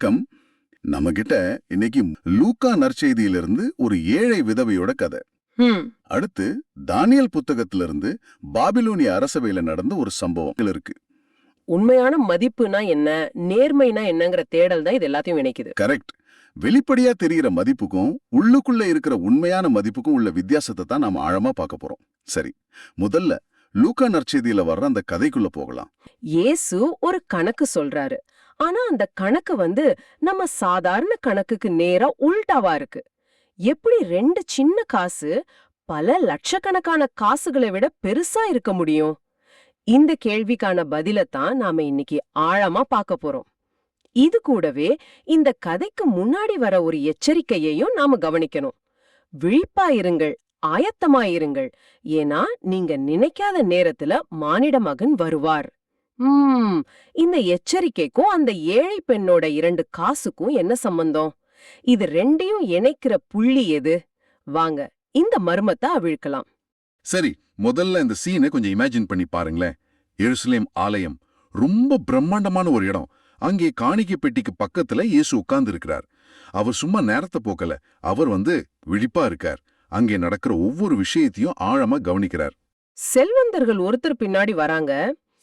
வணக்கம். நம்ம கிட்ட இன்னைக்கு லூக்கா நற்செய்தியிலிருந்து ஒரு ஏழை விதவையோட கதை. அடுத்து தானியல் புத்தகத்திலிருந்து பாபிலோனிய அரசவையில நடந்த ஒரு சம்பவம் இருக்கு. உண்மையான மதிப்புனா என்ன? நேர்மைனா என்னங்கிற தேடல் தான் இது எல்லாத்தையும் இணைக்குது. கரெக்ட். வெளிப்படையா தெரிகிற மதிப்புக்கும் உள்ளுக்குள்ள இருக்கிற உண்மையான மதிப்புக்கும் உள்ள வித்தியாசத்தை தான் நாம ஆழமா பார்க்க போறோம். சரி முதல்ல லூக்கா நற்செய்தியில வர்ற அந்த கதைக்குள்ள போகலாம். இயேசு ஒரு கணக்கு சொல்றாரு. ஆனா அந்த கணக்கு வந்து நம்ம சாதாரண கணக்குக்கு நேரா உல்டாவா இருக்கு. எப்படி ரெண்டு சின்ன காசு பல லட்சக்கணக்கான காசுகளை விட பெருசா இருக்க முடியும்? இந்த கேள்விக்கான பதிலத்தான் நாம இன்னைக்கு ஆழமா பார்க்க போறோம். இது கூடவே இந்த கதைக்கு முன்னாடி வர ஒரு எச்சரிக்கையையும் நாம கவனிக்கணும். விழிப்பாயிருங்கள் ஆயத்தமாயிருங்கள் ஏன்னா நீங்க நினைக்காத நேரத்துல மானிட மகன் வருவார். உம் இந்த எச்சரிக்கைக்கும் அந்த ஏழை பெண்ணோட இரண்டு காசுக்கும் என்ன சம்பந்தம்? இது ரெண்டையும் இணைக்கிற புள்ளி எது? வாங்க இந்த மர்மத்தை அவிழ்க்கலாம். சரி முதல்ல இந்த சீனை கொஞ்சம் இமேஜின் பண்ணி பாருங்களேன். எருசலேம் ஆலயம் ரொம்ப பிரம்மாண்டமான ஒரு இடம். அங்கே காணிக்கை பெட்டிக்கு பக்கத்துல இயேசு உட்கார்ந்து இருக்கிறார் அவர் சும்மா நேரத்தை போக்கல. அவர் வந்து விழிப்பா இருக்கார். அங்கே நடக்கிற ஒவ்வொரு விஷயத்தையும் ஆழமா கவனிக்கிறார். செல்வந்தர்கள் ஒருத்தர் பின்னாடி வராங்க.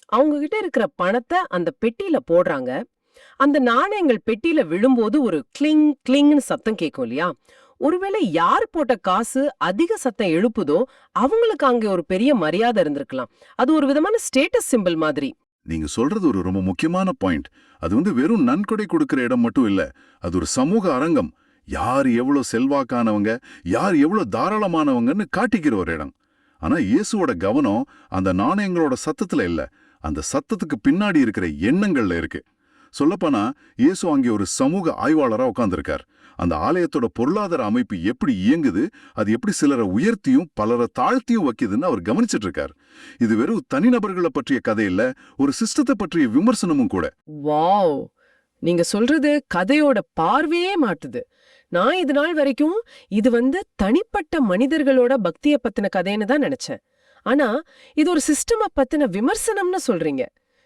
அவங்க கிட்ட இருக்கிற பணத்தை அந்த பெட்டியில போடுறாங்க. அந்த நாணயங்கள் பெட்டியில விழும்போது ஒரு கிளிங் கிளிங்னு சத்தம் கேட்கும் இல்லையா? ஒருவேளை யார் போட்ட காசு அதிக சத்தம் எழுப்புதோ அவங்களுக்கு அங்கே ஒரு பெரிய மரியாதை இருந்திருக்கலாம். அது ஒரு விதமான ஸ்டேட்டஸ் சிம்பிள் மாதிரி. நீங்க சொல்றது ஒரு ரொம்ப முக்கியமான பாயிண்ட் அது வந்து வெறும் நன்கொடை கொடுக்கிற இடம் மட்டும் இல்ல. அது ஒரு சமூக அரங்கம். யார் எவ்வளவு செல்வாக்கானவங்க யார் எவ்வளவு தாராளமானவங்கன்னு காட்டிக்கிற ஒரு இடம். ஆனா இயேசுவோட கவனம் அந்த நாணயங்களோட சத்தத்துல இல்ல. அந்த சத்தத்துக்கு பின்னாடி இருக்கிற எண்ணங்கள்ல இருக்கு. சொல்லப்போனா இயேசு அங்கே ஒரு சமூக ஆய்வாளரா உட்காந்துருக்கார் அந்த ஆலயத்தோட பொருளாதார அமைப்பு எப்படி இயங்குது அது எப்படி சிலரை உயர்த்தியும் பலரை தாழ்த்தியும் வைக்குதுன்னு அவர் கவனிச்சிட்டு இருக்கார் இது வெறும் தனிநபர்களை பற்றிய கதை இல்ல ஒரு சிஸ்டத்தை பற்றிய விமர்சனமும் கூட. வாவ்! நீங்க சொல்றது கதையோட பார்வையே மாட்டுது. நான் இது நாள் வரைக்கும் இது வந்து தனிப்பட்ட மனிதர்களோட பக்திய பத்தின கதைன்னு தான் நினைச்சேன். ஆனா இது ஒரு சிஸ்டம பத்தின விமர்சனம்னு சொல்றீங்க.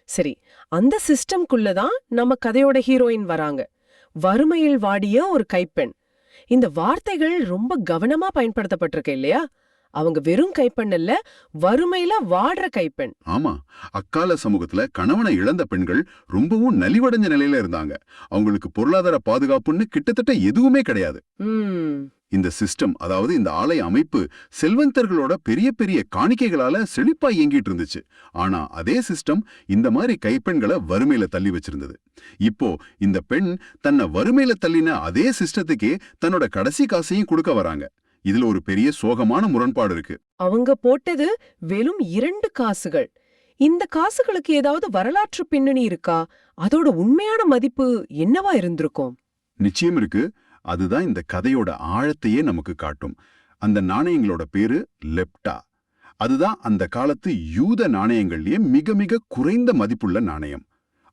சரி அந்த சிஸ்டம்குள்ள தான் நம்ம கதையோட ஹீரோயின் வராங்க. வறுமையில் வாடிய ஒரு கைப்பெண். இந்த வார்த்தைகள் ரொம்ப கவனமா பயன்படுத்தப்பட்டிருக்கு இல்லையா? அவங்க வெறும் கைப்பெண் இல்ல வறுமையில வாடுற கைப்பெண். ஆமா அக்கால சமூகத்துல கணவனை இழந்த பெண்கள் ரொம்பவும் நலிவடைஞ்ச நிலையில இருந்தாங்க. அவங்களுக்கு பொருளாதார பாதுகாப்புன்னு கிட்டத்தட்ட எதுவுமே கிடையாது. இந்த சிஸ்டம் அதாவது இந்த ஆலய அமைப்பு செல்வந்தர்களோட பெரிய பெரிய காணிக்கைகளால செழிப்பா இயங்கிட்டு இருந்துச்சு. ஆனா அதே சிஸ்டம் இந்த மாதிரி கைப்பெண்களை வறுமையில தள்ளி வச்சிருந்தது. இப்போ இந்த பெண் தன்னை வறுமையில தள்ளின அதே சிஸ்டத்துக்கே தன்னோட கடைசி காசையும் கொடுக்க வராங்க. இதுல ஒரு பெரிய சோகமான முரண்பாடு இருக்கு. அவங்க போட்டது வெறும் இரண்டு காசுகள். இந்த காசுகளுக்கு ஏதாவது வரலாற்று பின்னணி இருக்கா? அதோட உண்மையான மதிப்பு என்னவா இருந்திருக்கும்? நிச்சயம் இருக்கு. அதுதான் இந்த கதையோட ஆழத்தையே நமக்கு காட்டும். அந்த நாணயங்களோட பேரு லெப்டா. அதுதான் அந்த காலத்து யூத நாணயங்கள்லயே மிக மிக குறைந்த மதிப்புள்ள நாணயம்.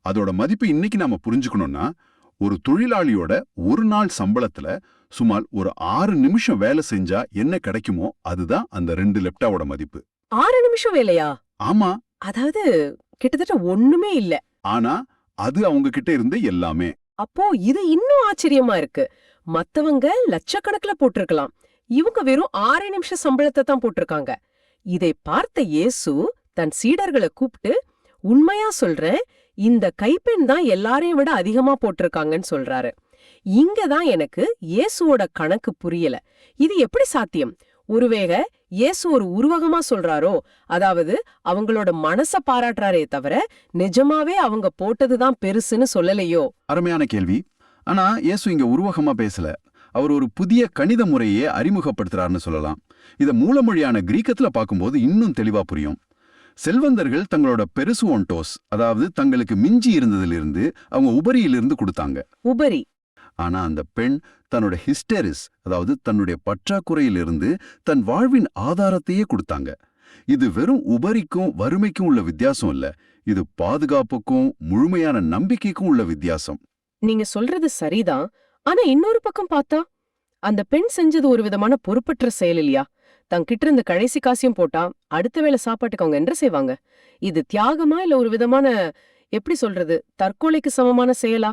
அதோட மதிப்பு இன்னைக்கு நாம புரிஞ்சுக்கணும்னா ஒரு தொழிலாளியோட ஒரு நாள் சம்பளத்துல சுமார் ஒரு ஆறு நிமிஷம் வேலை செஞ்சா என்ன கிடைக்குமோ அதுதான் அந்த ரெண்டு லெப்டாவோட மதிப்பு. ஆறு நிமிஷம் வேலையா? ஆமா. அதாவது கிட்டத்தட்ட ஒண்ணுமே இல்ல. ஆனா அது அவங்க கிட்ட இருந்த எல்லாமே. அப்போ இது இன்னும் ஆச்சரியமா இருக்கு. மத்தவங்க லட்சக்கணக்குல போட்டிருக்கலாம். இவங்க வெறும் ஆறு நிமிஷம் சம்பளத்தை தான் போட்டிருக்காங்க. இதை பார்த்த இயேசு தன் சீடர்களை கூப்பிட்டு உண்மையா சொல்றேன் இந்த கைப்பெண் தான் எல்லாரையும் விட அதிகமா போட்டிருக்காங்கன்னு சொல்றாரு. இங்க தான் எனக்கு இயேசுவோட கணக்கு புரியல. இது எப்படி சாத்தியம்? ஒருவேளை இயேசு ஒரு உருவகமா சொல்றாரோ? அதாவது அவங்களோட மனச பாராட்டுறாரே தவிர நிஜமாவே அவங்க போட்டதுதான் பெருசுன்னு சொல்லலையோ? அருமையான கேள்வி. ஆனா இயேசு இங்க உருவகமா பேசல. அவர் ஒரு புதிய கணித முறையே அறிமுகப்படுத்துறாருன்னு சொல்லலாம். இத மூலமொழியான கிரீக்கத்துல பார்க்கும்போது இன்னும் தெளிவா புரியும். செல்வந்தர்கள் தங்களோட பெருசுவோன்டோஸ் அதாவது தங்களுக்கு மிஞ்சி இருந்ததிலிருந்து அவங்க உபரியிலிருந்து கொடுத்தாங்க. உபரி. ஆனா அந்த பெண் தன்னோட ஹிஸ்டரிஸ் அதாவது தன்னுடைய பற்றாக்குறையிலிருந்து தன் வாழ்வின் ஆதாரத்தையே கொடுத்தாங்க. இது வெறும் உபரிக்கும் வறுமைக்கும் உள்ள வித்தியாசம் இல்ல. இது பாதுகாப்புக்கும் முழுமையான நம்பிக்கைக்கும் உள்ள வித்தியாசம். நீங்க சொல்றது சரிதான். ஆனா இன்னொரு பக்கம் பார்த்தா அந்த பெண் செஞ்சது ஒரு விதமான பொறுப்பற்ற செயல் இல்லையா? தங்கிட்ட இருந்த கடைசி காசியம் போட்டா அடுத்த வேளை சாப்பாட்டுக்கு அவங்க என்ன செய்வாங்க? இது தியாகமா இல்ல ஒரு விதமான எப்படி சொல்றது தற்கொலைக்கு சமமான செயலா?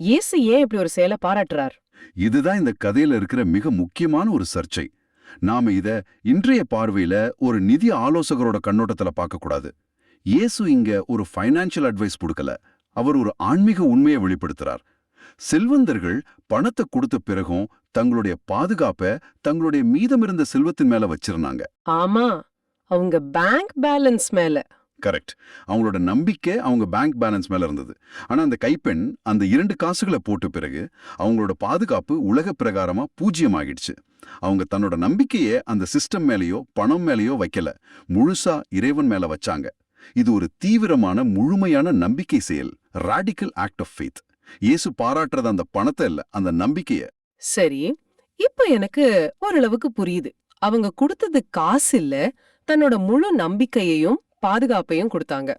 இயேசு ஏன் இப்படி ஒரு செயலை பாராட்டுறார்? இதுதான் இந்த கதையில இருக்கிற மிக முக்கியமான ஒரு சர்ச்சை. நாம இத இன்றைய பார்வையில ஒரு நிதி ஆலோசகரோட கண்ணோட்டத்துல பார்க்க கூடாது. இயேசு இங்க ஒரு ஃபைனான்சியல் அட்வைஸ் கொடுக்கல. அவர் ஒரு ஆன்மீக உண்மையை வெளிப்படுத்துறார். செல்வந்தர்கள் பணத்தை கொடுத்த பிறகும் தங்களுடைய பாதுகாப்பை தங்களுடைய மீதமிருந்த செல்வத்தின் மேல வச்சிருந்தாங்க. ஆமா. அவங்க பேங்க் பேலன்ஸ் மேல. கரெக்ட் அவங்களோட நம்பிக்கை அவங்க பேங்க் பேலன்ஸ் மேல இருந்தது. ஆனா அந்த கைப்பெண் அந்த இரண்டு காசுகளை போட்ட பிறகு அவங்களோட பாதுகாப்பு உலக பிரகாரமா பூஜ்யமாகிடுச்சு. அவங்க தன்னோட நம்பிக்கையை அந்த சிஸ்டம் மேலேயோ பணம் மேலேயோ வைக்கல. முழுசா இறைவன் மேல வச்சாங்க. இது ஒரு தீவிரமான முழுமையான நம்பிக்கை செயல். ராடிக்கல் ஆக்ட் ஆஃப் ஃபெய்த் இயேசு பாராட்டுறது அந்த பணத்தை இல்ல அந்த நம்பிக்கைய. சரி இப்ப எனக்கு ஓரளவுக்கு புரியுது. அவங்க கொடுத்தது காசு இல்ல தன்னோட முழு நம்பிக்கையையும் பாதுகாப்பையும் கொடுத்தாங்க.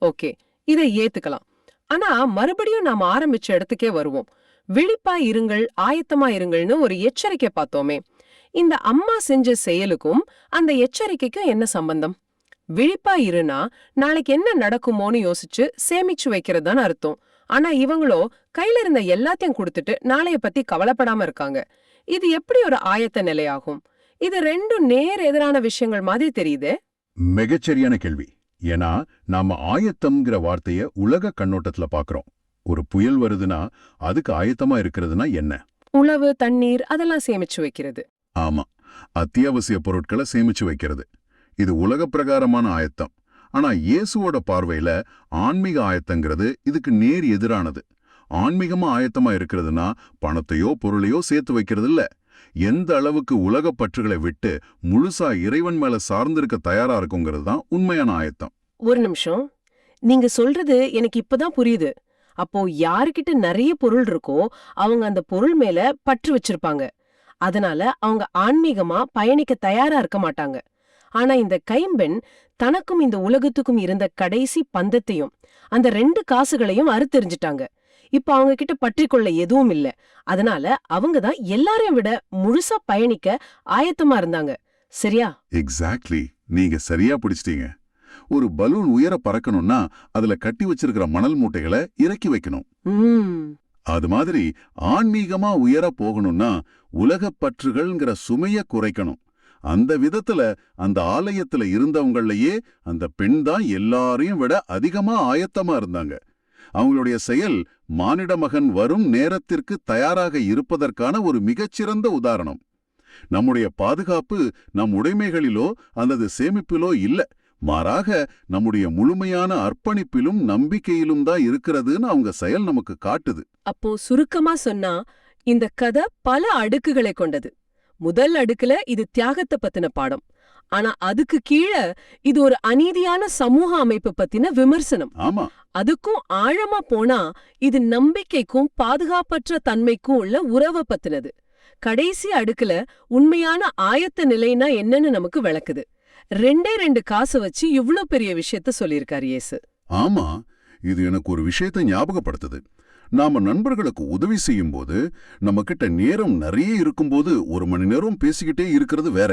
ஓகே இதை ஏத்துக்கலாம். ஆனா மறுபடியும் நாம ஆரம்பிச்ச இடத்துக்கே வருவோம். விழிப்பா இருங்கள் ஆயத்தமா இருங்கள்னு ஒரு எச்சரிக்கை பார்த்தோமே. இந்த அம்மா செஞ்ச செயலுக்கும் அந்த எச்சரிக்கைக்கும் என்ன சம்பந்தம்? விழிப்பா இருனா நாளைக்கு என்ன நடக்குமோன்னு யோசிச்சு சேமிச்சு வைக்கிறதுதான் அர்த்தம். ஆனா இவங்களோ கையில இருந்த எல்லாத்தையும் கொடுத்துட்டு நாளைய பத்தி கவலைப்படாம இருக்காங்க. இது எப்படி ஒரு ஆயத்த நிலையாகும்? இது ரெண்டும் நேர் எதிரான விஷயங்கள் மாதிரி தெரியுது. மிகச்சரியான கேள்வி. ஏன்னா நாம ஆயத்தம்ங்கிற வார்த்தைய உலக கண்ணோட்டத்துல பாக்குறோம். ஒரு புயல் வருதுன்னா அதுக்கு ஆயத்தமா இருக்கிறதுனா என்ன? உணவு தண்ணீர் அதெல்லாம் சேமிச்சு வைக்கிறது. ஆமா. அத்தியாவசிய பொருட்களை சேமிச்சு வைக்கிறது. இது உலக பிரகாரமான ஆயத்தம். ஆனா இயேசுவோட பார்வையில ஆன்மீக ஆயத்தங்கிறது இதுக்கு நேர் எதிரானது. ஆன்மீகமா ஆயத்தமா இருக்கிறதுனா பணத்தையோ பொருளையோ சேர்த்து வைக்கிறது இல்ல எந்த அளவுக்கு உலகப் பற்றுகளை விட்டு முழுசா இறைவன் மேல சார்ந்திருக்க தயாரா இருக்குங்கிறது தான் உண்மையான ஆயத்தம். ஒரு நிமிஷம். நீங்க சொல்றது எனக்கு இப்பதான் புரியுது. அப்போ யாருக்கிட்ட நிறைய பொருள் இருக்கோ அவங்க அந்த பொருள் மேல பற்று வச்சிருப்பாங்க. அதனால அவங்க ஆன்மீகமா பயணிக்க தயாரா இருக்க மாட்டாங்க. ஆனா இந்த கைம்பெண் தனக்கும் இந்த உலகத்துக்கும் இருந்த கடைசி பந்தத்தையும் அந்த ரெண்டு காசுகளையும் அறுத்தெறிஞ்சிட்டாங்க. இப்ப அவங்க கிட்ட பற்றிக்கொள்ள எதுவும் இல்ல. அதனால அவங்க தான் எல்லாரையும் விட முழுசா பயணிக்க ஆயத்தமா இருந்தாங்க. சரியா? எக்ஸாக்ட்லி நீங்க சரியா பிடிச்சிட்டீங்க. ஒரு பலூன் உயர பறக்கணும்னா அதுல கட்டி வச்சிருக்கிற மணல் மூட்டைகளை இறக்கி வைக்கணும். அது மாதிரி ஆன்மீகமா உயர போகணும்னா உலகப் பற்றுகள்ங்கிற சுமைய குறைக்கணும். அந்த விதத்துல அந்த ஆலயத்துல இருந்தவங்களையே அந்த பெண் தான் எல்லாரையும் விட அதிகமா ஆயத்தமா இருந்தாங்க. அவங்களுடைய செயல் மானிட மகன் வரும் நேரத்திற்கு தயாராக இருப்பதற்கான ஒரு மிகச்சிறந்த உதாரணம். நம்முடைய பாதுகாப்பு நம் உடைமைகளிலோ அல்லது சேமிப்பிலோ இல்ல. மாறாக நம்முடைய முழுமையான அர்ப்பணிப்பிலும் நம்பிக்கையிலும் தான் இருக்கிறதுன்னு அவங்க செயல் நமக்கு காட்டுது. அப்போ சுருக்கமா சொன்னா இந்த கதை பல அடுக்குகளை கொண்டது. முதல் அடுக்குல இது தியாகத்தை பத்தின பாடம். ஆனா அதுக்கு கீழே இது ஒரு அநீதியான சமூக அமைப்பு பத்தின விமர்சனம். ஆமா. அதுக்கும் ஆழமா போனா இது நம்பிக்கைக்கும் பாதுகாப்பற்ற தன்மைக்கும் உள்ள உறவை பத்தினது. கடைசி அடுக்குல உண்மையான ஆயத்த நிலைனா என்னன்னு நமக்கு விளக்குது. ரெண்டே ரெண்டு காசு வச்சு இவ்ளோ பெரிய விஷயத்த சொல்லியிருக்காரு இயேசு. ஆமா இது எனக்கு ஒரு விஷயத்தை ஞாபகப்படுத்துது. நாம நண்பர்களுக்கு உதவி செய்யும்போது நம்ம கிட்ட நேரம் நிறைய இருக்கும்போது ஒரு மணி நேரம் பேசிக்கிட்டே இருக்கிறது வேற.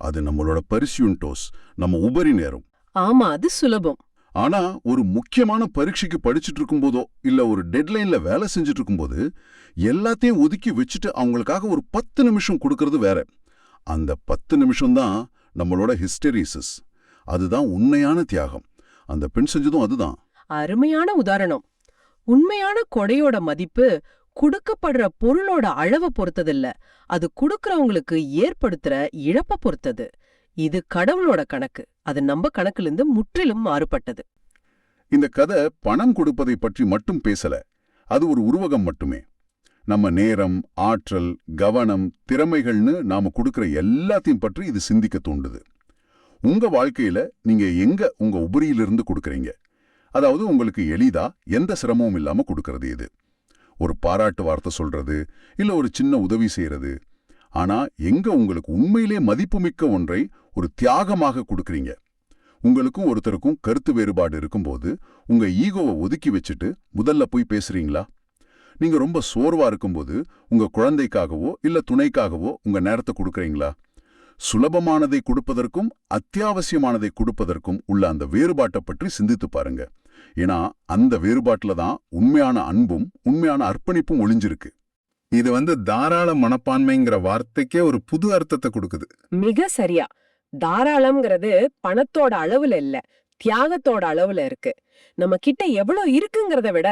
அது நம்மளோட பரிசியுன்டோஸ் நம்ம உபரி நேரம். ஆமா அது சுலபம். ஆனா ஒரு முக்கியமான பரீட்சைக்கு படிச்சுட்டு இருக்கும்போதோ இல்ல ஒரு டெட்லைன்ல வேலை செஞ்சுட்டு இருக்கும்போது எல்லாத்தையும் ஒதுக்கி வச்சுட்டு அவங்களுக்காக ஒரு பத்து நிமிஷம் கொடுக்கறது வேற. அந்த பத்து நிமிஷம் தான் நம்மளோட ஹிஸ்டரிசஸ். அதுதான் உண்மையான தியாகம். அந்த பெண் செஞ்சதும் அதுதான். அருமையான உதாரணம். உண்மையான கொடையோட மதிப்பு கொடுக்கப்படுற பொருளோட அளவை பொறுத்ததில்ல. அது கொடுக்கறவங்களுக்கு ஏற்படுத்துற இழப்பை பொறுத்தது. இது கடவுளோட கணக்கு. அது நம்ம கணக்குல இருந்து முற்றிலும் மாறுபட்டது. இந்த கதை பணம் கொடுப்பதை பற்றி மட்டும் பேசல. அது ஒரு உருவகம் மட்டுமே. நம்ம நேரம் ஆற்றல் கவனம் திறமைகள்னு நாம கொடுக்கிற எல்லாத்தையும் பற்றி இது சிந்திக்க தூண்டுது. உங்க வாழ்க்கையில நீங்க எங்க உங்க உபரியிலிருந்து கொடுக்கறீங்க? அதாவது உங்களுக்கு எளிதா எந்த சிரமமும் இல்லாம கொடுக்கறது இது ஒரு பாராட்டு வார்த்தை சொல்றது இல்ல ஒரு சின்ன உதவி செய்யறது ஆனா எங்க உங்களுக்கு உண்மையிலே மதிப்புமிக்க ஒன்றை ஒரு தியாகமாக கொடுக்கறீங்க. உங்களுக்கும் ஒருத்தருக்கும் கருத்து வேறுபாடு இருக்கும்போது உங்க ஈகோவை ஒதுக்கி வச்சுட்டு முதல்ல போய் பேசுறீங்களா? நீங்க ரொம்ப சோர்வா இருக்கும்போது உங்க குழந்தைக்காகவோ இல்ல துணைக்காகவோ உங்க நேரத்தை கொடுக்கறீங்களா? சுலபமானதை கொடுப்பதற்கும் அத்தியாவசியமானதை கொடுப்பதற்கும் உள்ள அந்த வேறுபாட்டை பற்றி சிந்தித்து பாருங்க. ஏன்னா அந்த வேறுபாட்டுல தான் உண்மையான அன்பும் உண்மையான அர்ப்பணிப்பும் ஒளிஞ்சிருக்கு. இது வந்து தாராள மனப்பான்மைங்கிற வார்த்தைக்கே ஒரு புது அர்த்தத்தை கொடுக்குது. மிக சரியா. தாராளம்ங்கிறது பணத்தோட அளவுல இல்ல. தியாகத்தோட அளவுல இருக்கு. நம்ம கிட்ட எவ்வளவு இருக்குங்கிறத விட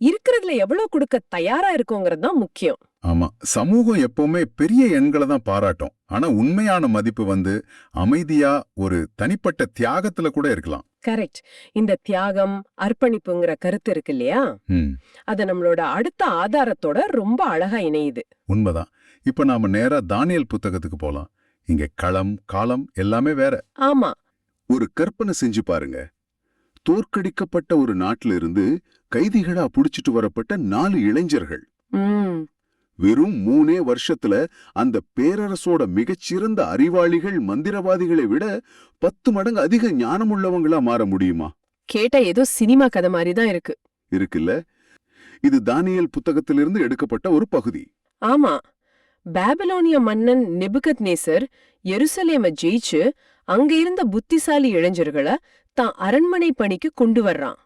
இருக்கிறதுல எவ்வளவு கொடுக்க தயாரா இருக்கோங்கிறது தான் முக்கியம். ஆமா. சமூகம் எப்பவுமே பெரிய எண்களை தான் பாராட்டும். ஆனா உண்மையான மதிப்பு வந்து அமைதியா ஒரு தனிப்பட்ட தியாகத்துல கூட இருக்கலாம். கரெக்ட். இந்த தியாகம் அர்ப்பணிப்புங்கிற கருத்து இருக்கு இல்லையா? அது நம்மளோட அடுத்த ஆதாரத்தோட ரொம்ப அழகா இணையுது. உண்மைதான். இப்ப நாம நேரா தானியல் புத்தகத்துக்கு போலாம். இங்க களம் காலம் எல்லாமே வேற. ஆமா. ஒரு கற்பனை செஞ்சு பாருங்க. தோற்கடிக்கப்பட்ட ஒரு நாட்டில இருந்து கைதிகளா புடிச்சிட்டு வரப்பட்ட நாலு இளைஞர்கள். வெறும் மூணே வருஷத்துல அந்த பேரரசோட மிகச்சிறந்த அறிவாளிகள் மந்திரவாதிகளை விட பத்து மடங்கு அதிக ஞானமுள்ளவங்களா மாற முடியுமா? கேட்ட ஏதோ சினிமா கதை மாதிரி தான் இருக்கு. இருக்குல்ல? இது தானியேல் புத்தகத்திலிருந்து எடுக்கப்பட்ட ஒரு பகுதி. ஆமா. பாபிலோனிய மன்னன் நெபுகத் நேசர் எருசலேம ஜெயிச்சு அங்க இருந்த புத்திசாலி இளைஞர்களை தான் அரண்மனை பணிக்கு கொண்டு வர்றான்.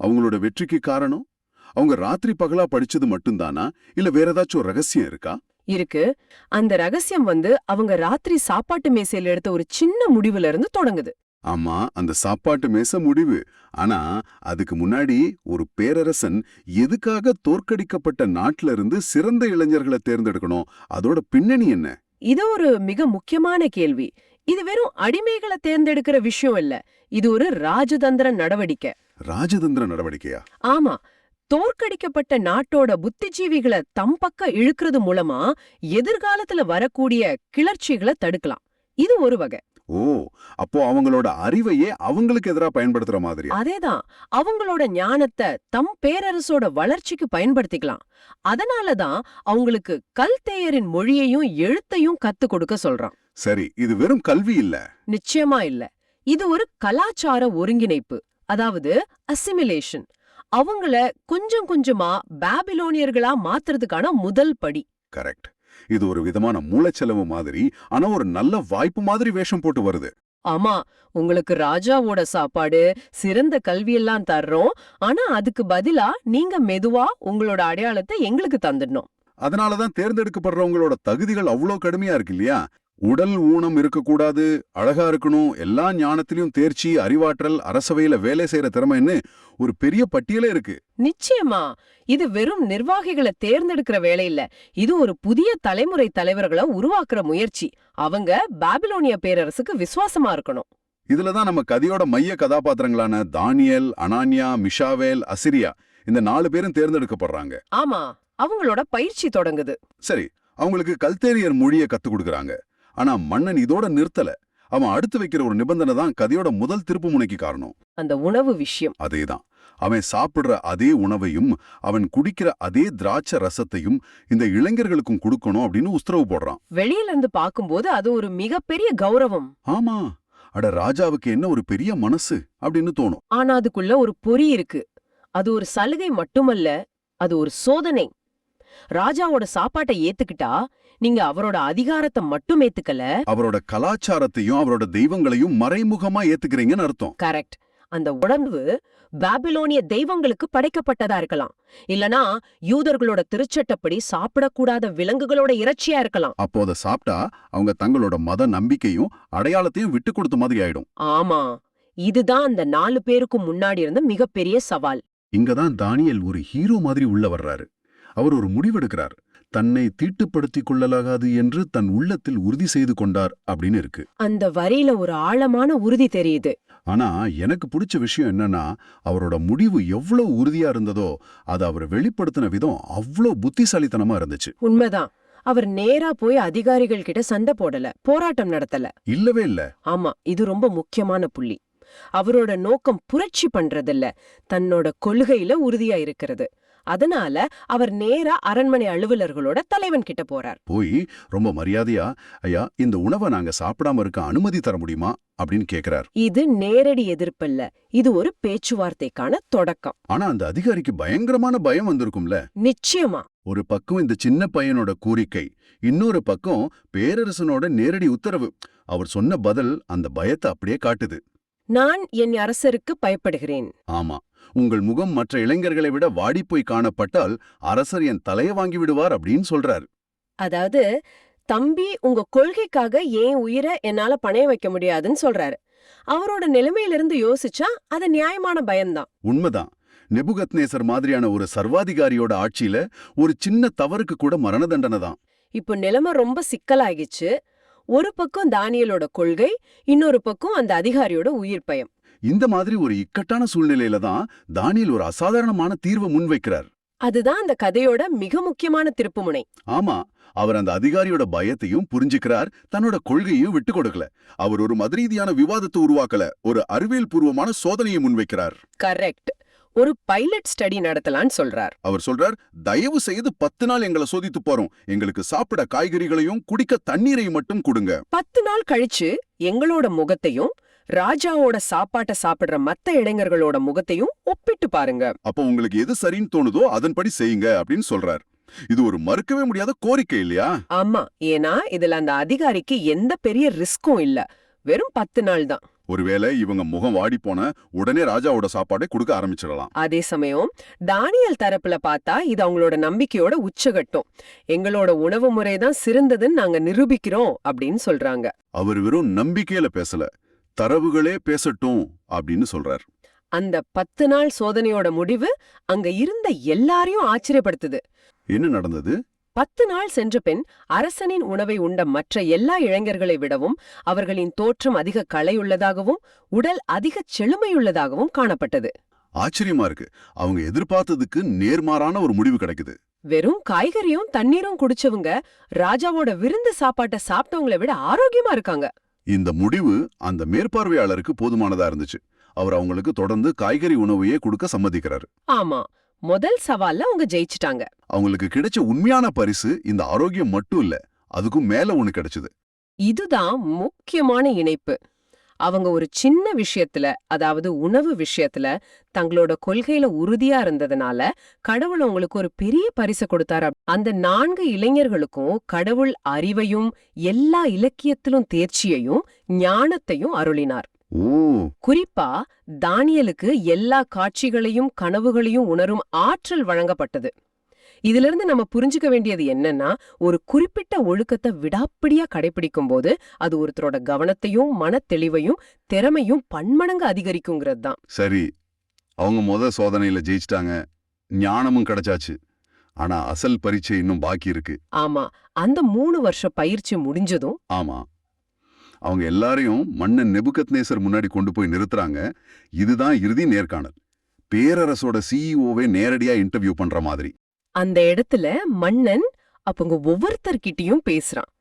அவங்களோட வெற்றிக்கு காரணம் அவங்க ராத்திரி பகலா படிச்சது மட்டும்தானா? இல்ல வேற ஏதாச்சும் ஒரு ரகசியம் இருக்கா? இருக்கு. அந்த ரகசியம் வந்து அவங்க ராத்திரி சாப்பாட்டு மேசையில எடுத்த ஒரு சின்ன முடிவுல இருந்து தொடங்குது. ஆமா அந்த சாப்பாட்டு மேச முடிவு. ஆனா அதுக்கு முன்னாடி ஒரு பேரரசன் எதுக்காக தோற்கடிக்கப்பட்ட நாட்டுல இருந்து சிறந்த இளைஞர்களை தேர்ந்தெடுக்கணும்? அதோட பின்னணி என்ன? இது ஒரு மிக முக்கியமான கேள்வி. இது வெறும் அடிமைகளை தேர்ந்தெடுக்கிற விஷயம் இல்ல. இது ஒரு ராஜதந்திர நடவடிக்கை. ராஜதந்திர நடவடிக்கையா? ஆமா. தோற்கடிக்கப்பட்ட நாட்டோட புத்திஜீவிகளை தம் பக்கம் இழுக்கிறது மூலமா எதிர்காலத்துல வரக்கூடிய கிளர்ச்சிகளை தடுக்கலாம். இது ஒரு வகை. ஓ அப்போ அவங்களோட அறிவையே அவங்களுக்கு எதிரா பயன்படுத்துற மாதிரி அதேதான் அவங்களோட ஞானத்தை தம் பேரரசோட வளர்ச்சிக்கு பயன்படுத்திக்கலாம். அதனாலதான் அவங்களுக்கு கல்தேயரின் மொழியையும் எழுத்தையும் கத்து கொடுக்க சொல்றான். சரி இது வெறும் கல்வி இல்ல. நிச்சயமா இல்ல. இது ஒரு கலாச்சார ஒருங்கிணைப்பு அதாவது அசிமிலேஷன். அவங்கள கொஞ்சம் கொஞ்சமா பாபிலோனியர்களா மாத்துறதுக்கான முதல் படி. கரெக்ட். இது ஒரு விதமான மூளைச்செலவு மாதிரி ஆனா ஒரு நல்ல வாய்ப்பு மாதிரி வேஷம் போட்டு வருது. ஆமா உங்களுக்கு ராஜாவோட சாப்பாடு சிறந்த கல்வியெல்லாம் தர்றோம். ஆனா அதுக்கு பதிலா நீங்க மெதுவா உங்களோட அடையாளத்தை எங்களுக்கு தந்துடணும். அதனாலதான் தேர்ந்தெடுக்கப்படுறவங்களோட தகுதிகள் அவ்வளோ கடுமையா இருக்கு இல்லையா? உடல் ஊனம் இருக்கக்கூடாது அழகா இருக்கணும் எல்லா ஞானத்திலையும் தேர்ச்சி அறிவாற்றல் அரசவையில வேலை செய்யற திறமைன்னு ஒரு பெரிய பட்டியலே இருக்கு. நிச்சயமா. இது வெறும் நிர்வாகிகளை தேர்ந்தெடுக்கிற வேலை இல்ல. இது ஒரு புதிய தலைமுறை தலைவர்களை உருவாக்குற முயற்சி. அவங்க பாபிலோனிய பேரரசுக்கு விசுவாசமா இருக்கணும். இதுலதான் நம்ம கதையோட மைய கதாபாத்திரங்களான தானியல் அனானியா மிஷாவேல் அசிரியா இந்த நாலு பேரும் தேர்ந்தெடுக்கப்படுறாங்க. ஆமா. அவங்களோட பயிற்சி தொடங்குது. சரி. அவங்களுக்கு கல்தேரியர் மொழியை கத்துக் கொடுக்கறாங்க. ஆனா மன்னன் இதோட நிறுத்தல. அவன் அடுத்து வைக்கிற ஒரு நிபந்தனை தான் கதையோட முதல் திருப்பு முனைக்கு காரணம். அந்த உணவு விஷயம். அதேதான். அவன் சாப்பிடுற அதே உணவையும் அவன் குடிக்கிற அதே திராட்சை ரசத்தையும் இந்த இளைஞர்களுக்கும் கொடுக்கணும் அப்படின்னு உத்தரவு போடுறான். வெளியில இருந்து பாக்கும்போது அது ஒரு மிகப்பெரிய கௌரவம். ஆமா. அட ராஜாவுக்கு என்ன ஒரு பெரிய மனசு அப்படின்னு தோணும். ஆனா அதுக்குள்ள ஒரு பொறி இருக்கு. அது ஒரு சலுகை மட்டுமல்ல அது ஒரு சோதனை. ராஜாவோட சாப்பாட்டை ஏத்துக்கிட்டா நீங்க அவரோட அதிகாரத்தை மட்டும் ஏத்துக்கல? அவரோட கலாச்சாரத்தையும் அவரோட தெய்வங்களையும் மறைமுகமா ஏத்துக்கிறீங்கன்னு அர்த்தம். கரெக்ட். அந்த உடம்பு பாபிலோனிய தெய்வங்களுக்கு படைக்கப்பட்டதா இருக்கலாம். இல்லனா யூதர்களோட திருச்சட்டப்படி சாப்பிடக்கூடாத விலங்குகளோட இறைச்சியா இருக்கலாம். அப்போ அதை சாப்பிட்டா அவங்க தங்களோட மத நம்பிக்கையும் அடையாளத்தையும் விட்டு கொடுத்த மாதிரி ஆயிடும். ஆமா. இதுதான் அந்த நாலு பேருக்கும் முன்னாடி இருந்த மிகப்பெரிய சவால். இங்கதான் தானியல் ஒரு ஹீரோ மாதிரி உள்ள வர்றாரு. அவர் ஒரு முடிவெடுக்கிறார். தன்னை தீட்டுப்படுத்திக் கொள்ளலாகாது என்று தன் உள்ளத்தில் உறுதி செய்து கொண்டார் அப்படின்னு இருக்கு. அந்த வரியில ஒரு ஆழமான உறுதி தெரியுது. ஆனா எனக்கு பிடிச்ச விஷயம் என்னன்னா அவரோட முடிவு எவ்வளவு உறுதியா இருந்ததோ அதை அவர் வெளிப்படுத்தின விதம் அவ்வளோ புத்திசாலித்தனமா இருந்துச்சு. உண்மைதான். அவர் நேரா போய் அதிகாரிகள் கிட்ட சண்டை போடல போராட்டம் நடத்தல. இல்லவே இல்ல. ஆமா இது ரொம்ப முக்கியமான புள்ளி. அவரோட நோக்கம் புரட்சி பண்றதில்ல தன்னோட கொள்கையில உறுதியா இருக்கிறது. அதனால அவர் நேரா அரண்மனை அலுவலர்களோட தலைவன் கிட்ட போறார். போய் ரொம்ப மரியாதையா ஐயா இந்த உணவை நாங்க சாப்பிடாம இருக்க அனுமதி தர முடியுமா? அப்படின்னு கேக்குறார். இது நேரடி எதிர்ப்பல்ல. இது ஒரு பேச்சுவார்த்தைக்கான தொடக்கம். ஆனா அந்த அதிகாரிக்கு பயங்கரமான பயம் வந்திருக்கும்ல. நிச்சயமா. ஒரு பக்கம் இந்த சின்ன பையனோட கோரிக்கை இன்னொரு பக்கம் பேரரசனோட நேரடி உத்தரவு. அவர் சொன்ன பதில் அந்த பயத்தை அப்படியே காட்டுது. நான் என் அரசருக்கு பயப்படுகிறேன். ஆமா. உங்கள் முகம் மற்ற இளைஞர்களை விட வாடிப்போய் காணப்பட்டால் அரசர் என் தலையை வாங்கி விடுவார் அப்படின்னு சொல்றார். அதாவது தம்பி உங்க கொள்கைக்காக ஏன் உயிரை என்னால பணைய வைக்க முடியாதுன்னு சொல்றாரு. அவரோட நிலைமையிலிருந்து யோசிச்சா அது நியாயமான பயம்தான். உண்மைதான். நெபுகத்நேசர் மாதிரியான ஒரு சர்வாதிகாரியோட ஆட்சியில ஒரு சின்ன தவறுக்கு கூட மரண தண்டனை தான். இப்போ நிலைமை ரொம்ப சிக்கலாகிச்சு ஒரு பக்கம் தானியலோட கொள்கை இன்னொரு பக்கம் அந்த அதிகாரியோட உயிர் பயம். இந்த மாதிரி ஒரு இக்கட்டான சூழ்நிலையில தான் தானியல் ஒரு அசாதாரணமான தீர்வை முன்வைக்கிறார். அதுதான் அந்த கதையோட மிக முக்கியமான திருப்புமுனை ஆமா அவர் அந்த அதிகாரியோட பயத்தையும் புரிஞ்சுக்கிறார் தன்னோட கொள்கையையும் விட்டு கொடுக்கல. அவர் ஒரு மதரீதியான விவாதத்தை உருவாக்கல ஒரு அறிவியல் பூர்வமான சோதனையை முன்வைக்கிறார். கரெக்ட். ஒரு பைலட் ஸ்டடி நடத்தலான்னு சொல்றார். அவர் சொல்றார் தயவு செய்து பத்து நாள் எங்களை சோதித்து போறோம். எங்களுக்கு சாப்பிட காய்கறிகளையும் குடிக்க தண்ணீரையும் மட்டும் கொடுங்க. பத்து நாள் கழிச்சு எங்களோட முகத்தையும் ராஜாவோட சாப்பாட்ட சாப்பிடுற மத்த இளைஞர்களோட முகத்தையும் ஒப்பிட்டு பாருங்க. அப்போ உங்களுக்கு எது சரின்னு தோணுதோ அதன்படி செய்யுங்க அப்படின்னு சொல்றார். இது ஒரு மறுக்கவே முடியாத கோரிக்கை இல்லையா? ஆமா ஏன்னா இதுல அந்த அதிகாரிக்கு எந்த பெரிய ரிஸ்க்கும் இல்ல. வெறும் பத்து நாள் தான். ஒருவேளை இவங்க முகம் வாடி போன உடனே ராஜாவோட சாப்பாடை கொடுக்க ஆரம்பிச்சிடலாம். அதே சமயம் தானியல் தரப்புல பார்த்தா இது அவங்களோட நம்பிக்கையோட உச்சகட்டம். எங்களோட உணவு முறை தான் சிறந்ததுன்னு நாங்க நிரூபிக்கிறோம் அப்படின்னு சொல்றாங்க. அவர் வெறும் நம்பிக்கையில பேசல. தரவுகளே பேசட்டும் அப்படின்னு சொல்றார். அந்த பத்து நாள் சோதனையோட முடிவு அங்க இருந்த எல்லாரையும் ஆச்சரியப்படுத்துது. என்ன நடந்தது? பத்து நாள் சென்ற பின் அரசனின் உணவை உண்ட மற்ற எல்லா இளைஞர்களை விடவும் அவர்களின் தோற்றம் அதிக களையுள்ளதாகவும் உடல் அதிக செழுமையுள்ளதாகவும் காணப்பட்டது. ஆச்சரியமா இருக்கு. அவங்க எதிர்பார்த்ததுக்கு நேர்மாறான ஒரு முடிவு கிடைக்குது. வெறும் காய்கறியும் தண்ணீரும் குடிச்சவங்க ராஜாவோட விருந்து சாப்பாட்டை சாப்பிட்டவங்களை விட ஆரோக்கியமா இருக்காங்க. இந்த முடிவு அந்த மேற்பார்வையாளருக்கு போதுமானதா இருந்துச்சு. அவர் அவங்களுக்கு தொடர்ந்து காய்கறி உணவையே கொடுக்க சம்மதிக்கிறாரு. ஆமா. முதல் சவால்ல அவங்க ஜெயிச்சிட்டாங்க. அவங்களுக்கு கிடைச்ச உண்மையான பரிசு இந்த ஆரோக்கியம் மட்டும் இல்ல அதுக்கும் மேல ஒண்ணு கிடைச்சது. இதுதான் முக்கியமான இணைப்பு. அவங்க ஒரு சின்ன விஷயத்துல அதாவது உணவு விஷயத்துல தங்களோட கொள்கையில உறுதியா இருந்ததுனால கடவுள் அவங்களுக்கு ஒரு பெரிய பரிசு கொடுத்தாரு. அந்த நான்கு இளைஞர்களுக்கும் கடவுள் அறிவையும் எல்லா இலக்கியத்திலும் தேர்ச்சியையும் ஞானத்தையும் அருளினார். குறிப்பா தானியலுக்கு எல்லா காட்சிகளையும் கனவுகளையும் உணரும் ஆற்றல் வழங்கப்பட்டது. இதிலிருந்து நம்ம புரிஞ்சுக்க வேண்டியது என்னன்னா ஒரு குறிப்பிட்ட ஒழுக்கத்தை விடாப்பிடியா கடைபிடிக்கும் போது அது ஒருத்தரோட கவனத்தையும் மனத்தெளிவையும் திறமையும் பன்மடங்கு அதிகரிக்குங்கிறது தான். சரி. அவங்க முத சோதனையில ஜெயிச்சிட்டாங்க. ஞானமும் கிடைச்சாச்சு. ஆனா அசல் பரீட்சை இன்னும் பாக்கி இருக்கு. ஆமா. அந்த மூணு வருஷ பயிற்சி முடிஞ்சதும் ஆமா. அவங்க எல்லாரையும் மன்னன் நெபுகத்நேசர் முன்னாடி கொண்டு போய் நிறுத்துறாங்க. இதுதான் இறுதி நேர்காணல். பேரரசோட சிஇஓவே நேரடியா இன்டர்வியூ பண்ற மாதிரி. அந்த இடத்துல மன்னன் அப்பங்க ஒவ்வொருத்தர்கிட்டயும் பேசுறான்.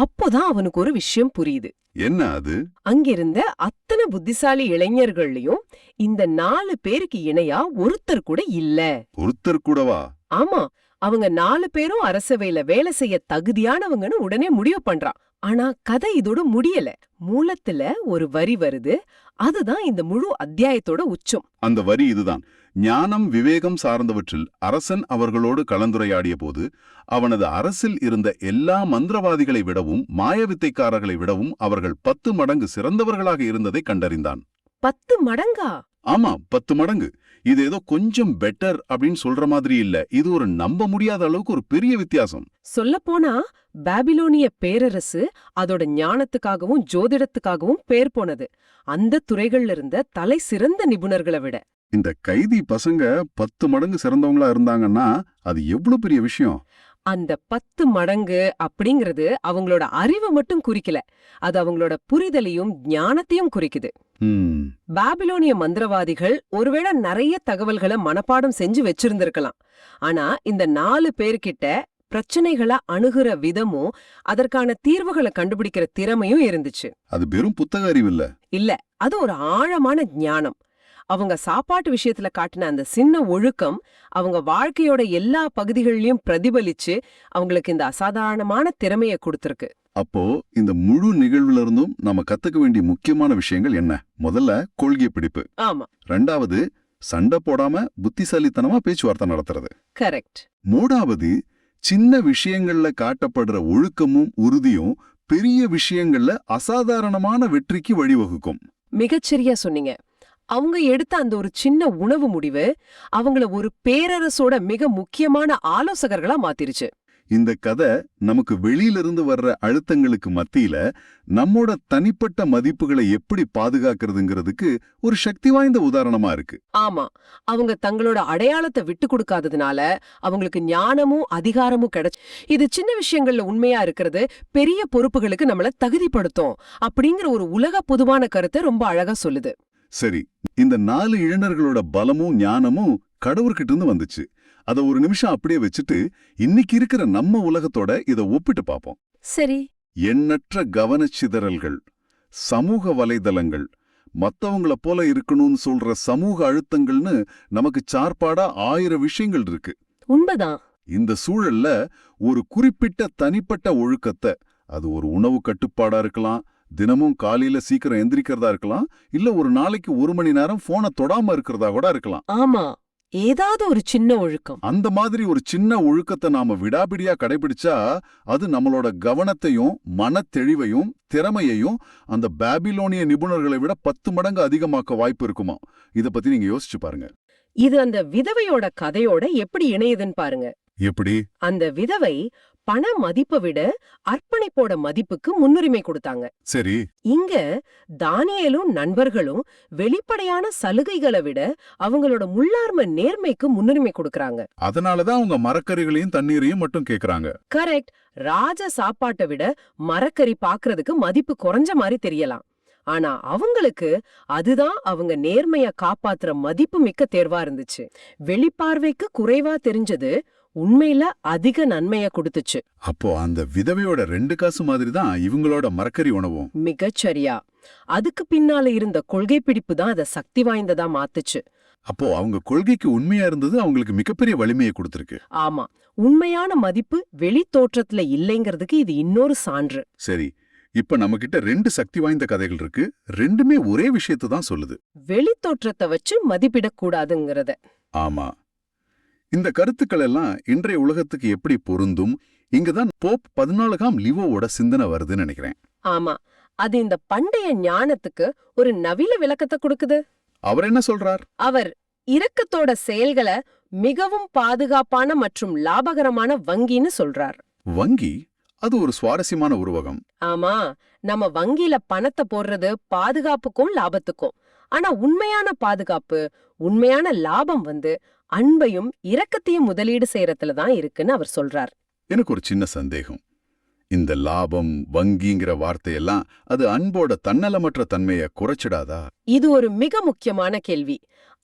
அப்போதான் அவனுக்கு ஒரு விஷயம் புரியுது. என்ன அது? அங்கிருந்த அத்தனை புத்திசாலி இளைஞர்கள்லயும் இந்த நாலு பேருக்கு இணையா ஒருத்தர் கூட இல்ல. ஒருத்தர் கூடவா? ஆமா அவங்க நாலு பேரும் அரசவையில வேலை செய்ய தகுதியானவங்கன்னு உடனே முடிவு பண்றான். ஆனா கதை இதோட முடியல. மூலத்துல ஒரு வரி வருது. அதுதான் இந்த முழு அத்தியாயத்தோட உச்சம். அந்த வரி இதுதான். ஞானம் விவேகம் சார்ந்தவற்றில் அரசன் அவர்களோடு கலந்துரையாடிய போது அவனது அரசில் இருந்த எல்லா மந்திரவாதிகளை விடவும் மாயவித்தைக்காரர்களை விடவும் அவர்கள் பத்து மடங்கு சிறந்தவர்களாக இருந்ததை கண்டறிந்தான். பத்து மடங்கா? ஆமா பத்து மடங்கு. இது ஏதோ கொஞ்சம் பெட்டர் அப்படின்னு சொல்ற மாதிரி இல்ல. இது ஒரு நம்ப முடியாத அளவுக்கு ஒரு பெரிய வித்தியாசம். சொல்லப்போனா பாபிலோனிய பேரரசு அதோட ஞானத்துக்காகவும் ஜோதிடத்துக்காகவும் பேர் போனது. அந்த துறைகள்ல இருந்த தலை சிறந்த நிபுணர்களை விட. இந்த கைதி பசங்க பத்து மடங்கு சிறந்தவங்களா இருந்தாங்கன்னா அது எவ்வளவு பெரிய விஷயம்? அந்த பத்து மடங்கு அப்படிங்கிறது அவங்களோட அறிவை மட்டும் குறிக்கல. அது அவங்களோட புரிதலையும் ஞானத்தையும் குறிக்குது. பாபிலோனிய மந்திரவாதிகள் ஒருவேளை நிறைய தகவல்களை மனப்பாடம் செஞ்சு வச்சிருந்திருக்கலாம். ஆனா இந்த நாலு பேர்கிட்ட பிரச்சனைகளை அணுகுற விதமும் அதற்கான தீர்வுகளை கண்டுபிடிக்கிற திறமையும் இருந்துச்சு. அது வெறும் புத்தக அறிவு இல்ல? இல்ல அது ஒரு ஆழமான ஞானம். அவங்க சாப்பாட்டு விஷயத்துல காட்டின அந்த சின்ன ஒழுக்கம் அவங்க வாழ்க்கையோட எல்லா பகுதிகளிலும் பிரதிபலிச்சு அவங்களுக்கு இந்த அசாதாரணமான திறமையை கொடுத்திருக்கு. அப்போ இந்த முழு நிகழ்வுல இருந்தும் நம்ம கத்துக்க வேண்டிய முக்கியமான விஷயங்கள் என்ன? முதல்ல கொள்கை பிடிப்பு. ஆமா. ரெண்டாவது சண்டை போடாம புத்திசாலித்தனமா பேச்சுவார்த்தை நடத்துறது. கரெக்ட். மூணாவது சின்ன விஷயங்கள்ல காட்டப்படுற ஒழுக்கமும் உறுதியும் பெரிய விஷயங்கள்ல அசாதாரணமான வெற்றிக்கு வழிவகுக்கும். மிகச்சரியா சொன்னீங்க. அவங்க எடுத்த அந்த ஒரு சின்ன உணவு முடிவு அவங்கள ஒரு பேரரசோட மிக முக்கியமான ஆலோசகர்களா மாத்திருச்சு. இந்த கதை நமக்கு வெளியிலிருந்து வர்ற அழுத்தங்களுக்கு மத்தியில நம்மோட தனிப்பட்ட மதிப்புகளை எப்படி பாதுகாக்கிறதுங்கிறதுக்கு ஒரு சக்தி வாய்ந்த உதாரணமா இருக்கு. ஆமா அவங்க தங்களோட அடையாளத்தை விட்டு கொடுக்காததுனால அவங்களுக்கு ஞானமும் அதிகாரமும் கிடைச்சு. இது சின்ன விஷயங்கள்ல உண்மையா இருக்கிறது பெரிய பொறுப்புகளுக்கு நம்மள தகுதிப்படுத்தும் அப்படிங்கிற ஒரு உலக பொதுவான கருத்தை ரொம்ப அழகா சொல்லுது. சரி இந்த நாலு இளைஞர்களோட பலமும் ஞானமும் கடவுர்கிட்ட இருந்து வந்துச்சு. அத ஒரு நிமிஷம் அப்படியே வச்சுட்டு இன்னைக்கு இருக்கிற நம்ம உலகத்தோட இத ஒப்பிட்டு பார்ப்போம் சரி. எண்ணற்ற கவனச்சிதறல்கள் சமூக வலைதளங்கள் மத்தவங்கள போல இருக்கணும்னு சொல்ற சமூக அழுத்தங்கள்னு நமக்கு சார்பாடா ஆயிரம் விஷயங்கள் இருக்கு. உண்மைதான். இந்த சூழல்ல ஒரு குறிப்பிட்ட தனிப்பட்ட ஒழுக்கத்தை அது ஒரு உணவு கட்டுப்பாடா இருக்கலாம் தினமும் காலையில சீக்கிரம் எந்திரிக்கிறதா இருக்கலாம் இல்ல ஒரு நாளைக்கு ஒரு மணி நேரம் போனை தொடாம இருக்கிறதா கூட இருக்கலாம். ஆமா ஏதாவது ஒரு சின்ன ஒழுக்கம். அந்த மாதிரி ஒரு சின்ன ஒழுக்கத்தை நாம விடாபிடியா கடைபிடிச்சா அது நம்மளோட கவனத்தையும் மனத்தெளிவையும் திறமையையும் அந்த பாபிலோனிய நிபுணர்களை விட பத்து மடங்கு அதிகமாக்க வாய்ப்பு இருக்குமா இத பத்தி நீங்க யோசிச்சு பாருங்க. இது அந்த விதவையோட கதையோட எப்படி இணையுதுன்னு பாருங்க. எப்படி? அந்த விதவை பண மதிப்பை விட அர்ப்பணிப்போட மதிப்புக்கு முன்னுரிமை கொடுத்தாங்க. சரி. இங்க தானியேலும் நண்பர்களும் வெளிப்படையான சலுகைகளை விட அவங்களோட முள்ளார்ம நேர்மைக்கு முன்னுரிமை கொடுக்கறாங்க. அதனாலதான் அவங்க மரக்கறிகளையும் தண்ணீரையும் மட்டும் கேக்குறாங்க. கரெக்ட். ராஜ சாப்பாட்டை விட மரக்கறி பாக்குறதுக்கு மதிப்பு குறைஞ்ச மாதிரி தெரியலாம். ஆனா அவங்களுக்கு அதுதான் அவங்க நேர்மைய காப்பாத்துற மதிப்பு மிக்க தேர்வா இருந்துச்சு. வெளிப்பார்வைக்கு குறைவா தெரிஞ்சது உண்மையில அதிக நன்மைய கொடுத்துச்சு. அப்போ அந்த விதவையோட ரெண்டு காசு மாதிரி தான் இவங்களோட மரக்கறி உணவும். மிகச்சரியா. அதுக்கு பின்னால இருந்த கொள்கை பிடிப்பு தான் அதை சக்தி வாய்ந்ததா மாத்துச்சு. அப்போ அவங்க கொள்கைக்கு உண்மையா இருந்தது அவங்களுக்கு மிகப்பெரிய வலிமையை கொடுத்திருக்கு. ஆமா. உண்மையான மதிப்பு வெளி தோற்றத்துல இல்லைங்கிறதுக்கு இது இன்னொரு சான்று. சரி. இப்ப நம்ம கிட்ட ரெண்டு சக்தி வாய்ந்த கதைகள் இருக்கு. ரெண்டுமே ஒரே விஷயத்தை தான் சொல்லுது. வெளி தோற்றத்தை வச்சு மதிப்பிடக்கூடாதுங்கிறத. ஆமா. இந்த கருத்துக்கள் எல்லாம் இன்றைய உலகத்துக்கு எப்படி பொருந்தும்? இங்கதான் போப் பதினாலுகாம் லிவோவோட சிந்தனை வருதுன்னு நினைக்கிறேன். ஆமா. அது இந்த பண்டைய ஞானத்துக்கு ஒரு நவீன விளக்கத்தை கொடுக்குது. அவர் என்ன சொல்றார்? அவர் இரக்கத்தோட செயல்களை மிகவும் பாதுகாப்பான மற்றும் லாபகரமான வங்கின்னு சொல்றார். வங்கி? அது ஒரு சுவாரஸ்யமான உருவகம். ஆமா. நம்ம வங்கியில பணத்தை போடுறது பாதுகாப்புக்கும் லாபத்துக்கும். ஆனா உண்மையான பாதுகாப்பு உண்மையான லாபம் வந்து அன்பையும் இரக்கத்தையும் முதலீடு செய்யறதுல தான் இருக்குன்னு அவர் சொல்றார். எனக்கு ஒரு சின்ன சந்தேகம். இந்த லாபம் வங்கிங்கிற வார்த்தையெல்லாம் அது அன்போட தன்னலமற்ற தன்மையை குறைச்சிடாதா? இது ஒரு மிக முக்கியமான கேள்வி.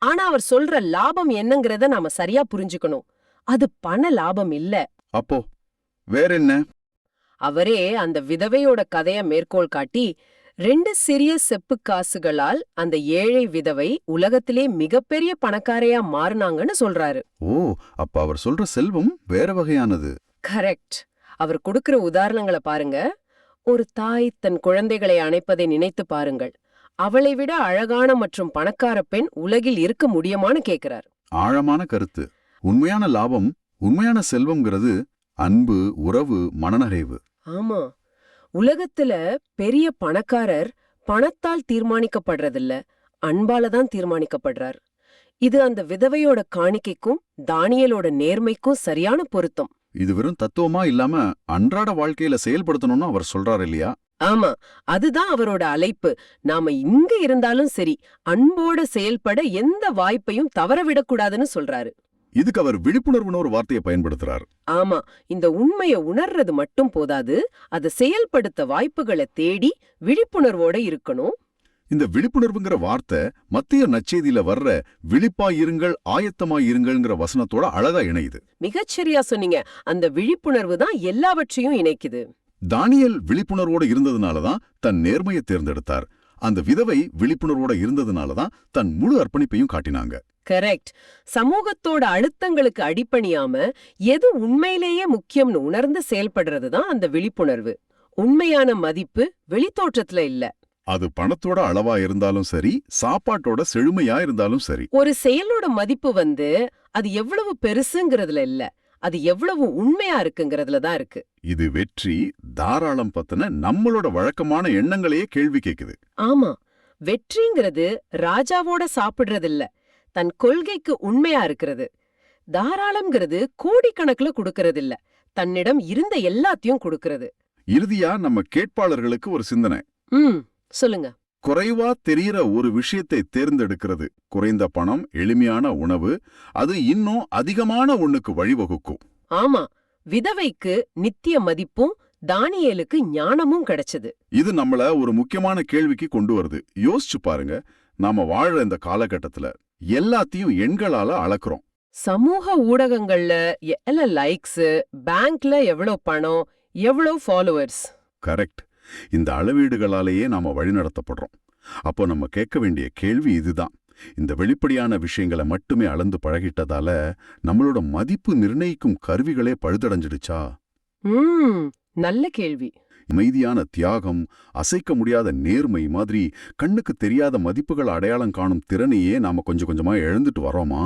ஆனா அவர் சொல்ற லாபம் என்னங்கறத நாம சரியா புரிஞ்சுக்கணும். அது பண லாபம் இல்ல. அப்போ வேற என்ன அவரே அந்த விதவையோட கதைய மேற்கோள் காட்டி ரெண்டு சிறிய செப்பு காசுகளால் அந்த ஏழை விதவை உலகத்திலே மிகப்பெரிய பணக்காரையா மாறுனாங்கன்னு சொல்றாரு. ஓ அப்ப அவர் சொல்ற செல்வம் வேற வகையானது. கரெக்ட். அவர் கொடுக்கிற உதாரணங்களை பாருங்க. ஒரு தாய் தன் குழந்தைகளை அணைப்பதை நினைத்து பாருங்கள். அவளை விட அழகான மற்றும் பணக்கார பெண் உலகில் இருக்க முடியுமான்னு கேக்குறார். ஆழமான கருத்து. உண்மையான லாபம் உண்மையான செல்வம்ங்கிறது அன்பு உறவு மனநறைவு. ஆமா. உலகத்துல பெரிய பணக்காரர் பணத்தால் தீர்மானிக்கப்படுறதில்ல அன்பால தான் தீர்மானிக்கப்படுறார். இது அந்த விதவையோட காணிக்கைக்கும் தானியலோட நேர்மைக்கும் சரியான பொருத்தம். இது வெறும் தத்துவமா இல்லாம அன்றாட வாழ்க்கையில செயல்படுத்தணும்னு அவர் சொல்றாரு இல்லையா? ஆமா அதுதான் அவரோட அழைப்பு. நாம இங்க இருந்தாலும் சரி அன்போட செயல்பட எந்த வாய்ப்பையும் தவறவிடக்கூடாதுன்னு சொல்றாரு. இதுக்கு அவர் விழிப்புணர்வுன்னு ஒரு வார்த்தையை பயன்படுத்துறார். ஆமா இந்த உண்மைய உணர்றது மட்டும் போதாது அதை செயல்படுத்த வாய்ப்புகளை தேடி விழிப்புணர்வோட இருக்கணும். இந்த விழிப்புணர்வுங்கிற வார்த்தை மத்திய நச்செய்தியில வர்ற விழிப்பாய் இருங்கள் ஆயத்தமாய் இருங்கள்ங்கிற வசனத்தோட அழகா இணையுது. மிகச்சரியா சொன்னீங்க. அந்த விழிப்புணர்வு தான் எல்லாவற்றையும் இணைக்குது. தானியல் விழிப்புணர்வோட இருந்ததுனால தான் தன் நேர்மையை தேர்ந்தெடுத்தார். அந்த விதவை விழிப்புணர்வோட இருந்ததுனால தான் தன் முழு அர்ப்பணிப்பையும் காட்டினாங்க. கரெக்ட் சமூகத்தோட அழுத்தங்களுக்கு அடிபணியாம எது உண்மையிலேயே முக்கியம்னு உணர்ந்து செயல்படுறது தான் அந்த விழிப்புணர்வு. உண்மையான மதிப்பு வெளித்தோற்றத்துல இல்ல. அது பணத்தோட அளவா இருந்தாலும் சரி சாப்பாட்டோட செழுமையா இருந்தாலும் சரி. ஒரு செயலோட மதிப்பு வந்து அது எவ்வளவு பெருசுங்கிறதுல இல்ல. அது எவ்வளவு உண்மையா இருக்குங்கிறதுல தான் இருக்கு. இது வெற்றி தாராளம் பத்தின நம்மளோட வழக்கமான எண்ணங்களையே கேள்வி கேக்குது. ஆமா வெற்றிங்கிறது ராஜாவோட சாப்பிடுறதில்ல தன் கொள்கைக்கு உண்மையா இருக்கிறது. தாராளம்ங்கிறது கோடிக்கணக்குல கொடுக்கறதில்ல தன்னிடம் இருந்த எல்லாத்தையும் கொடுக்கறது. இறுதியா நம்ம கேட்பாளர்களுக்கு ஒரு சிந்தனை. ம் சொல்லுங்க. குறைவா தெரியற ஒரு விஷயத்தை தேர்ந்தெடுக்கிறது. குறைந்த பணம் எளிமையான உணவு அது இன்னும் அதிகமான ஒண்ணுக்கு வழிவகுக்கும். ஆமா விதவைக்கு நித்திய மதிப்பும் தானியேலுக்கு ஞானமும் கிடைச்சது. இது நம்மள ஒரு முக்கியமான கேள்விக்கு கொண்டு வருது. யோசிச்சு பாருங்க நாம வாழற இந்த காலகட்டத்துல எல்லாத்தையும் எண்களால அளக்குறோம். சமூக ஊடகங்கள்ல எல்ல லைக்ஸ் பேங்க்ல எவ்வளவு பணம் எவ்வளவு ஃபாலோவர்ஸ் கரெக்ட் இந்த அளவீடுகளாலேயே நாம வழிநடத்தப்படுறோம் அப்போ நம்ம கேட்க வேண்டிய கேள்வி இதுதான். இந்த வெளிப்படையான விஷயங்களை மட்டுமே அளந்து பழகிட்டதால நம்மளோட மதிப்பு நிர்ணயிக்கும் கருவிகளே பழுதடைஞ்சிடுச்சா? நல்ல கேள்வி. அமைதியான தியாகம் அசைக்க முடியாத நேர்மை மாதிரி கண்ணுக்கு தெரியாத மதிப்புகள் அடையாளம் காணும் திறனையே நாம கொஞ்சம் கொஞ்சமா இழந்துட்டு வரோமா